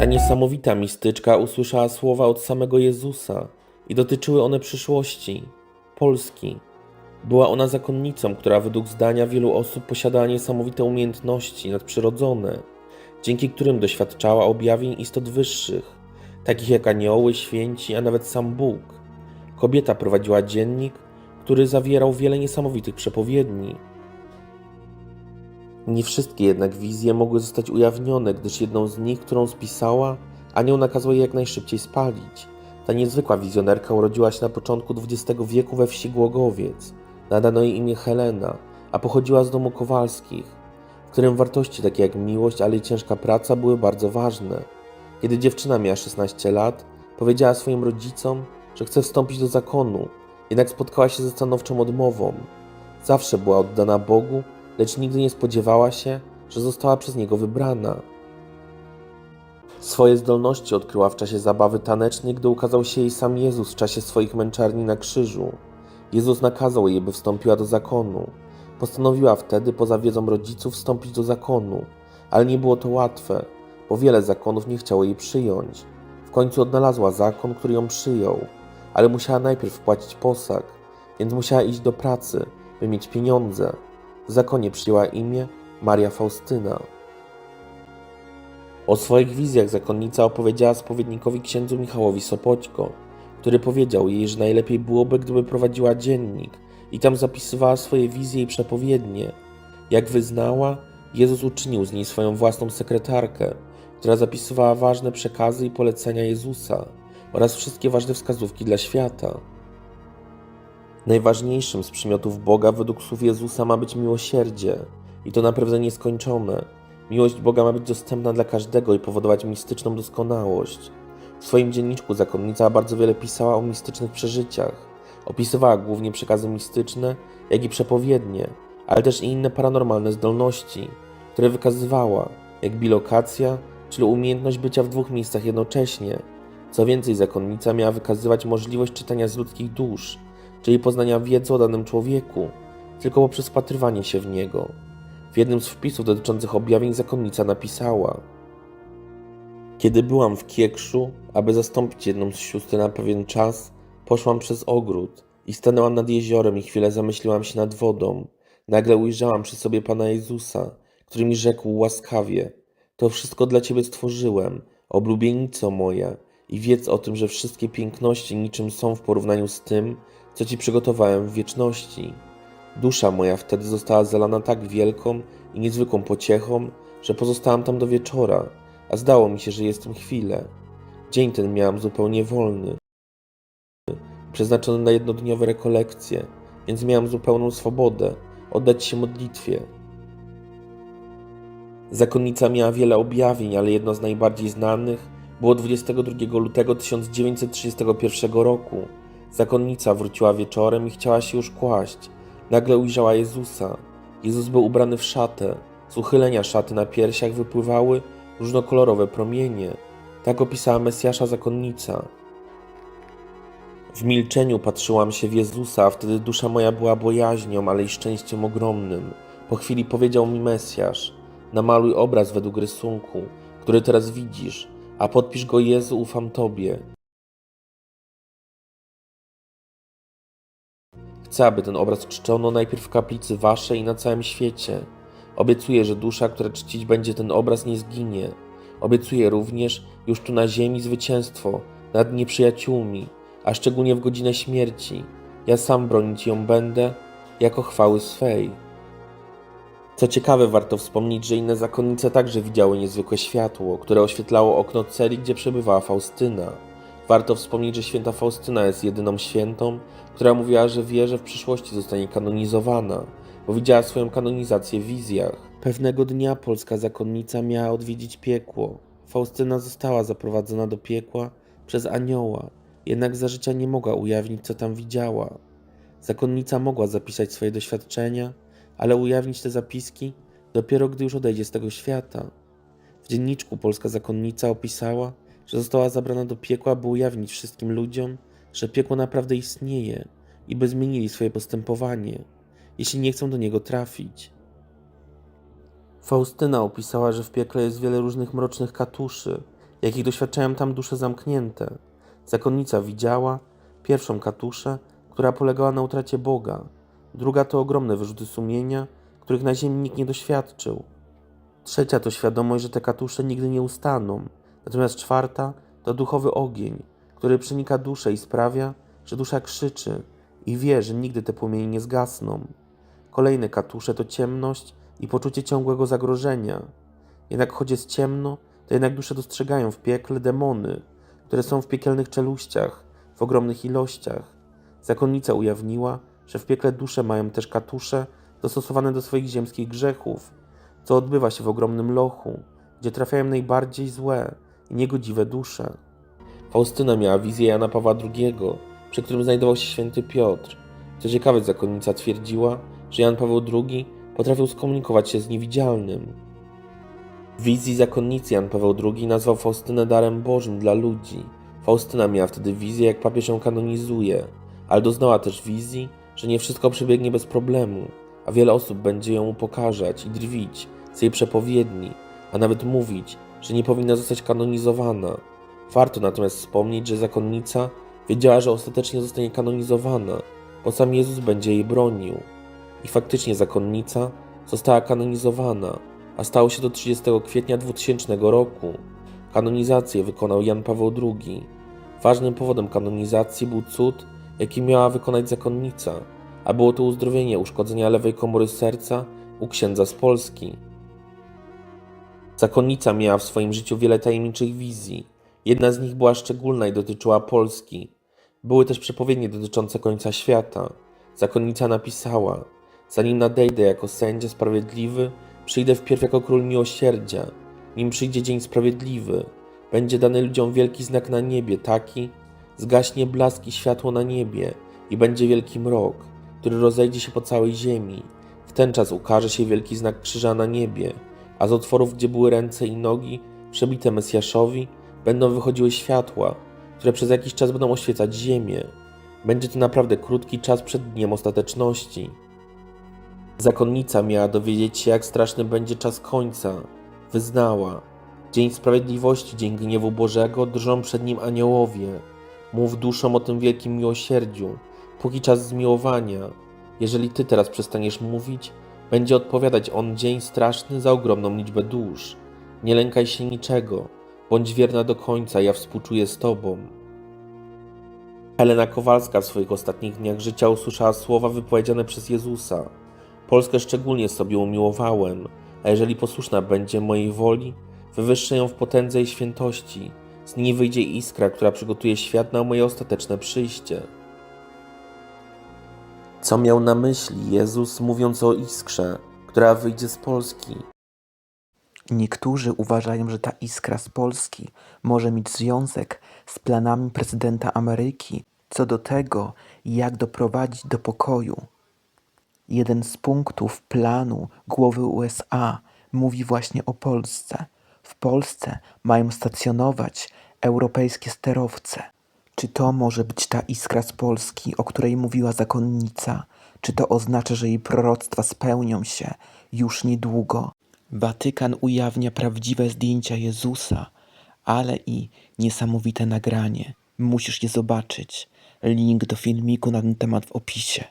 Ta niesamowita mistyczka usłyszała słowa od samego Jezusa i dotyczyły one przyszłości Polski. Była ona zakonnicą, która według zdania wielu osób posiadała niesamowite umiejętności nadprzyrodzone, dzięki którym doświadczała objawień istot wyższych, takich jak anioły, święci, a nawet sam Bóg. Kobieta prowadziła dziennik, który zawierał wiele niesamowitych przepowiedni. Nie wszystkie jednak wizje mogły zostać ujawnione, gdyż jedną z nich, którą spisała, anioł nakazał jej jak najszybciej spalić. Ta niezwykła wizjonerka urodziła się na początku XX wieku we wsi Głogowiec. Nadano jej imię Helena, a pochodziła z domu Kowalskich, w którym wartości takie jak miłość, ale i ciężka praca były bardzo ważne. Kiedy dziewczyna miała 16 lat, powiedziała swoim rodzicom, że chce wstąpić do zakonu, jednak spotkała się ze stanowczą odmową. Zawsze była oddana Bogu, lecz nigdy nie spodziewała się, że została przez niego wybrana. Swoje zdolności odkryła w czasie zabawy tanecznej, gdy ukazał się jej sam Jezus w czasie swoich męczarni na krzyżu. Jezus nakazał jej, by wstąpiła do zakonu. Postanowiła wtedy, poza wiedzą rodziców, wstąpić do zakonu, ale nie było to łatwe, bo wiele zakonów nie chciało jej przyjąć. W końcu odnalazła zakon, który ją przyjął, ale musiała najpierw wpłacić posag, więc musiała iść do pracy, by mieć pieniądze. W zakonie przyjęła imię Maria Faustyna. O swoich wizjach zakonnica opowiedziała spowiednikowi księdzu Michałowi Sopoćko, który powiedział jej, że najlepiej byłoby, gdyby prowadziła dziennik i tam zapisywała swoje wizje i przepowiednie. Jak wyznała, Jezus uczynił z niej swoją własną sekretarkę, która zapisywała ważne przekazy i polecenia Jezusa oraz wszystkie ważne wskazówki dla świata. Najważniejszym z przymiotów Boga według słów Jezusa ma być miłosierdzie i to naprawdę nieskończone. Miłość Boga ma być dostępna dla każdego i powodować mistyczną doskonałość. W swoim dzienniczku zakonnica bardzo wiele pisała o mistycznych przeżyciach. Opisywała głównie przekazy mistyczne, jak i przepowiednie, ale też i inne paranormalne zdolności, które wykazywała, jak bilokacja, czyli umiejętność bycia w dwóch miejscach jednocześnie. Co więcej, zakonnica miała wykazywać możliwość czytania z ludzkich dusz, czyli poznania wiedzy o danym człowieku, tylko poprzez wpatrywanie się w niego. W jednym z wpisów dotyczących objawień zakonnica napisała: Kiedy byłam w Kiekszu, aby zastąpić jedną z sióstr na pewien czas, poszłam przez ogród i stanęłam nad jeziorem i chwilę zamyśliłam się nad wodą. Nagle ujrzałam przy sobie Pana Jezusa, który mi rzekł łaskawie: To wszystko dla Ciebie stworzyłem, oblubienico moja, i wiedz o tym, że wszystkie piękności niczym są w porównaniu z tym, co Ci przygotowałem w wieczności. Dusza moja wtedy została zalana tak wielką i niezwykłą pociechą, że pozostałam tam do wieczora, a zdało mi się, że jestem chwilę. Dzień ten miałam zupełnie wolny, przeznaczony na jednodniowe rekolekcje, więc miałam zupełną swobodę oddać się modlitwie. Zakonnica miała wiele objawień, ale jedno z najbardziej znanych było 22 lutego 1931 roku. Zakonnica wróciła wieczorem i chciała się już kłaść. Nagle ujrzała Jezusa. Jezus był ubrany w szatę. Z uchylenia szaty na piersiach wypływały różnokolorowe promienie. Tak opisała Mesjasza zakonnica. W milczeniu patrzyłam się w Jezusa, a wtedy dusza moja była bojaźnią, ale i szczęściem ogromnym. Po chwili powiedział mi Mesjasz: Namaluj obraz według rysunku, który teraz widzisz, a podpisz go Jezu, ufam Tobie. Chcę, aby ten obraz czczono najpierw w kaplicy Waszej i na całym świecie. Obiecuję, że dusza, która czcić będzie ten obraz, nie zginie. Obiecuję również już tu na ziemi zwycięstwo nad nieprzyjaciółmi, a szczególnie w godzinę śmierci. Ja sam bronić ją będę jako chwały swej. Co ciekawe, warto wspomnieć, że inne zakonnice także widziały niezwykłe światło, które oświetlało okno celi, gdzie przebywała Faustyna. Warto wspomnieć, że święta Faustyna jest jedyną świętą, która mówiła, że wie, że w przyszłości zostanie kanonizowana, bo widziała swoją kanonizację w wizjach. Pewnego dnia polska zakonnica miała odwiedzić piekło. Faustyna została zaprowadzona do piekła przez anioła, jednak za życia nie mogła ujawnić, co tam widziała. Zakonnica mogła zapisać swoje doświadczenia, ale ujawnić te zapiski dopiero gdy już odejdzie z tego świata. W dzienniczku polska zakonnica opisała, że została zabrana do piekła, by ujawnić wszystkim ludziom, że piekło naprawdę istnieje i by zmienili swoje postępowanie, jeśli nie chcą do niego trafić. Faustyna opisała, że w piekle jest wiele różnych mrocznych katuszy, jakich doświadczają tam dusze zamknięte. Zakonnica widziała pierwszą katuszę, która polegała na utracie Boga, druga to ogromne wyrzuty sumienia, których na ziemi nikt nie doświadczył. Trzecia to świadomość, że te katusze nigdy nie ustaną, natomiast czwarta to duchowy ogień, który przenika duszę i sprawia, że dusza krzyczy i wie, że nigdy te płomienie nie zgasną. Kolejne katusze to ciemność i poczucie ciągłego zagrożenia. Jednak choć jest ciemno, to jednak dusze dostrzegają w piekle demony, które są w piekielnych czeluściach, w ogromnych ilościach. Zakonnica ujawniła, że w piekle dusze mają też katusze dostosowane do swoich ziemskich grzechów, co odbywa się w ogromnym lochu, gdzie trafiają najbardziej złe i niegodziwe dusze. Faustyna miała wizję Jana Pawła II, przy którym znajdował się święty Piotr. Co ciekawe, zakonnica twierdziła, że Jan Paweł II potrafił skomunikować się z niewidzialnym. W wizji zakonnicy Jan Paweł II nazwał Faustynę darem Bożym dla ludzi. Faustyna miała wtedy wizję, jak papież ją kanonizuje, ale doznała też wizji, że nie wszystko przebiegnie bez problemu, a wiele osób będzie ją upokarzać i drwić z jej przepowiedni, a nawet mówić, że nie powinna zostać kanonizowana. Warto natomiast wspomnieć, że zakonnica wiedziała, że ostatecznie zostanie kanonizowana, bo sam Jezus będzie jej bronił. I faktycznie zakonnica została kanonizowana, a stało się to 30 kwietnia 2000 roku. Kanonizację wykonał Jan Paweł II. Ważnym powodem kanonizacji był cud, jaki miała wykonać zakonnica, a było to uzdrowienie uszkodzenia lewej komory serca u księdza z Polski. Zakonnica miała w swoim życiu wiele tajemniczych wizji. Jedna z nich była szczególna i dotyczyła Polski. Były też przepowiednie dotyczące końca świata. Zakonnica napisała: Zanim nadejdę jako sędzia sprawiedliwy, przyjdę wpierw jako król miłosierdzia. Nim przyjdzie dzień sprawiedliwy, będzie dany ludziom wielki znak na niebie, taki, zgaśnie blask i światło na niebie i będzie wielki mrok, który rozejdzie się po całej ziemi. W ten czas ukaże się wielki znak krzyża na niebie, a z otworów, gdzie były ręce i nogi przebite Mesjaszowi, będą wychodziły światła, które przez jakiś czas będą oświecać ziemię. Będzie to naprawdę krótki czas przed dniem ostateczności. Zakonnica miała dowiedzieć się, jak straszny będzie czas końca. Wyznała: Dzień sprawiedliwości, dzień gniewu Bożego, drżą przed nim aniołowie. Mów duszom o tym wielkim miłosierdziu, póki czas zmiłowania. Jeżeli ty teraz przestaniesz mówić, będzie odpowiadać on dzień straszny za ogromną liczbę dusz. Nie lękaj się niczego, bądź wierna do końca, ja współczuję z tobą. Helena Kowalska w swoich ostatnich dniach życia usłyszała słowa wypowiedziane przez Jezusa. Polskę szczególnie sobie umiłowałem, a jeżeli posłuszna będzie mojej woli, wywyższę ją w potędze i świętości. Z niej wyjdzie iskra, która przygotuje świat na moje ostateczne przyjście. Co miał na myśli Jezus, mówiąc o iskrze, która wyjdzie z Polski? Niektórzy uważają, że ta iskra z Polski może mieć związek z planami prezydenta Ameryki co do tego, jak doprowadzić do pokoju. Jeden z punktów planu głowy USA mówi właśnie o Polsce. W Polsce mają stacjonować europejskie sterowce. Czy to może być ta iskra z Polski, o której mówiła zakonnica? Czy to oznacza, że jej proroctwa spełnią się już niedługo? Watykan ujawnia prawdziwe zdjęcia Jezusa, ale i niesamowite nagranie. Musisz je zobaczyć. Link do filmiku na ten temat w opisie.